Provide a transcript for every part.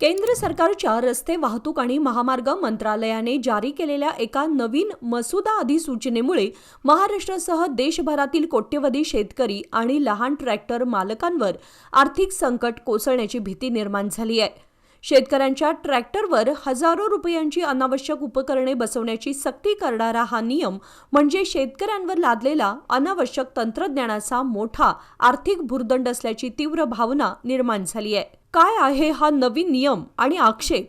केंद्र सरकारच्या रस्ते वाहतूक आणि महामार्ग मंत्रालयाने जारी केलेल्या एका नवीन मसुदा अधिसूचनेमुळे महाराष्ट्रासह देशभरातील कोट्यवधी शेतकरी आणि लहान ट्रॅक्टर मालकांवर आर्थिक संकट कोसळण्याची भीती निर्माण झाली आहे. शेतकऱ्यांच्या ट्रॅक्टरवर हजारो रुपयांची अनावश्यक उपकरणे बसवण्याची सक्ती करणारा हा नियम म्हणजे शेतकऱ्यांवर लादलेला अनावश्यक तंत्रज्ञानाचा मोठा आर्थिक भुर्दंड असल्याची तीव्र भावना निर्माण झाली आहे. काय आहे हा नवीन नियम आणि आक्षेप?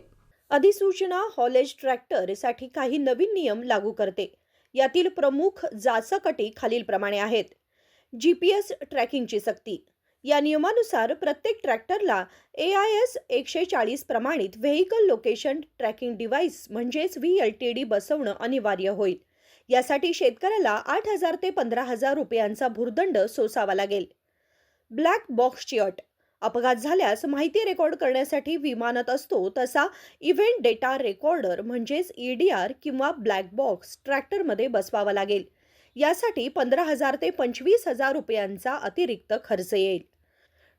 अधिसूचना हॉलेज ट्रॅक्टरसाठी काही नवीन नियम लागू करते. यातील प्रमुख जाचकटी खालीलप्रमाणे आहेत. जी पी एस ट्रॅकिंगची सक्ती. या नियमानुसार प्रत्येक ट्रॅक्टरला ए आय एस एकशे चाळीस प्रमाणित व्हेकल लोकेशन ट्रॅकिंग डिव्हाइस म्हणजेच व्ही एल टी डी बसवणं अनिवार्य होईल. यासाठी शेतकऱ्याला आठ हजार ते पंधरा हजार रुपयांचा भुर्दंड सोसावा लागेल. ब्लॅक बॉक्सची अट. अपघात झाल्यास माहिती रेकॉर्ड करण्यासाठी विमानात असतो. तसा इव्हेंट डेटा रेकॉर्डर म्हणजेच ई डी आर किंवा ब्लॅक बॉक्स ट्रॅक्टरमध्ये बसवावा लागेल. यासाठी पंधरा हजार ते पंचवीस हजार रुपयांचा अतिरिक्त खर्च येईल.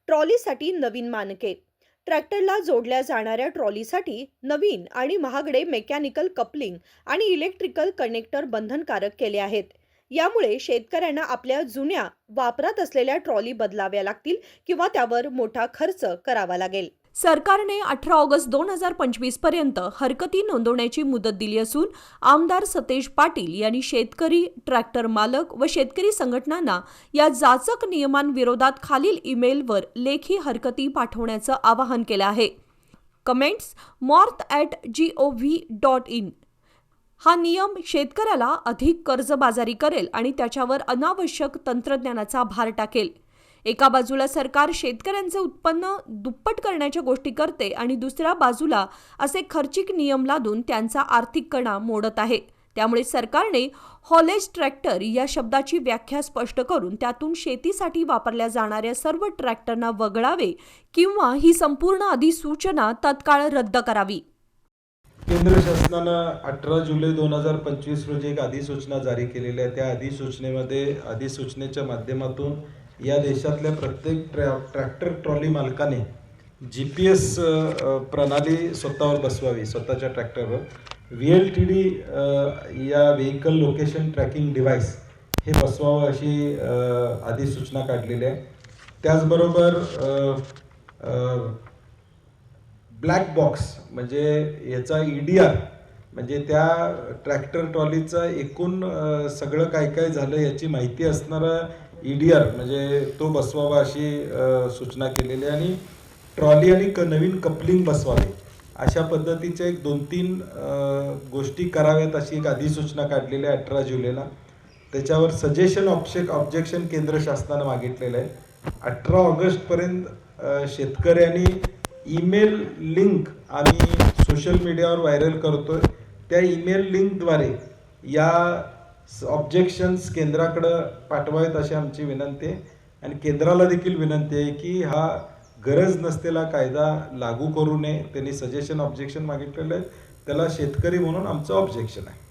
ट्रॉलीसाठी नवीन मानके. ट्रॅक्टरला जोडल्या जाणाऱ्या ट्रॉलीसाठी नवीन आणि महागडे मेकॅनिकल कपलिंग आणि इलेक्ट्रिकल कनेक्टर बंधनकारक केले आहेत. यामुळे शेतकऱ्यांना आपल्या जुन्या वापरात असलेल्या ट्रॉली बदलाव्या लागतील किंवा त्यावर मोठा खर्च करावा लागेल. सरकारने अठरा ऑगस्ट दोन हजार पंचवीसपर्यंत हरकती नोंदवण्याची मुदत दिली असून आमदार सतेज पाटील यांनी शेतकरी ट्रॅक्टर मालक व शेतकरी संघटनांना या जाचक नियमांविरोधात खालील ईमेलवर लेखी हरकती पाठवण्याचं आवाहन केलं आहे. Comments morth at G O V dot in. हा नियम शेतकऱ्याला अधिक कर्जबाजारी करेल आणि त्याच्यावर अनावश्यक तंत्रज्ञानाचा भार टाकेल. एका बाजूला सरकार शेतकऱ्यांचे उत्पन्न दुप्पट करण्याच्या गोष्टी करते आणि दुसऱ्या बाजूला असे खर्चिक नियम लादून त्यांचा आर्थिक कणा मोडत आहे. त्यामुळे सरकारने हॉलेज ट्रॅक्टर या शब्दाची व्याख्या स्पष्ट करून त्यातून शेतीसाठी वापरल्या जाणाऱ्या सर्व ट्रॅक्टरना वगळावे किंवा ही संपूर्ण अधिसूचना तत्काळ रद्द करावी. केंद्र शासनानं अठरा जुलै दोन हजार पंचवीस रोजी एक अधिसूचना जारी केलेली आहे. त्या अधिसूचनेमध्ये अधिसूचनेच्या माध्यमातून या देशातल्या प्रत्येक ट्रॅ ट्रॅक्टर ट्रॉली मालकाने जी पी एस प्रणाली स्वतःवर बसवावी स्वतःच्या ट्रॅक्टरवर. व्ही एल टी डी या व्हेकल लोकेशन ट्रॅकिंग डिव्हाइस हे बसवावं अशी अधिसूचना काढलेली आहे. त्याचबरोबर ब्लॅक बॉक्स म्हणजे याचा ई डी आर म्हणजे त्या ट्रॅक्टर ट्रॉलीचं एकूण सगळं काय काय झालं याची माहिती असणारा ई डी आर म्हणजे तो बसवावा अशी सूचना केलेली आहे. आणि ट्रॉली आणि क नवीन कपलिंग बसवावे अशा पद्धतीच्या एक दोन तीन गोष्टी कराव्यात अशी एक अधिसूचना काढलेली आहे अठरा जुलैला. त्याच्यावर सजेशन ऑप्शे ऑब्जेक्शन केंद्र शासनानं मागितलेलं आहे. अठरा ऑगस्टपर्यंत शेतकऱ्यांनी ईमेल लिंक आम्ही सोशल मीडियावर व्हायरल करतोय. त्या ईमेल लिंकद्वारे या ऑब्जेक्शन्स केंद्राकडं पाठवावेत अशी आमची विनंती आहे. आणि केंद्राला देखील विनंती आहे की हा गरज नसलेला कायदा लागू करू नये. त्यांनी सजेशन ऑब्जेक्शन मागितलेलं आहे त्याला शेतकरी म्हणून आमचं ऑब्जेक्शन आहे.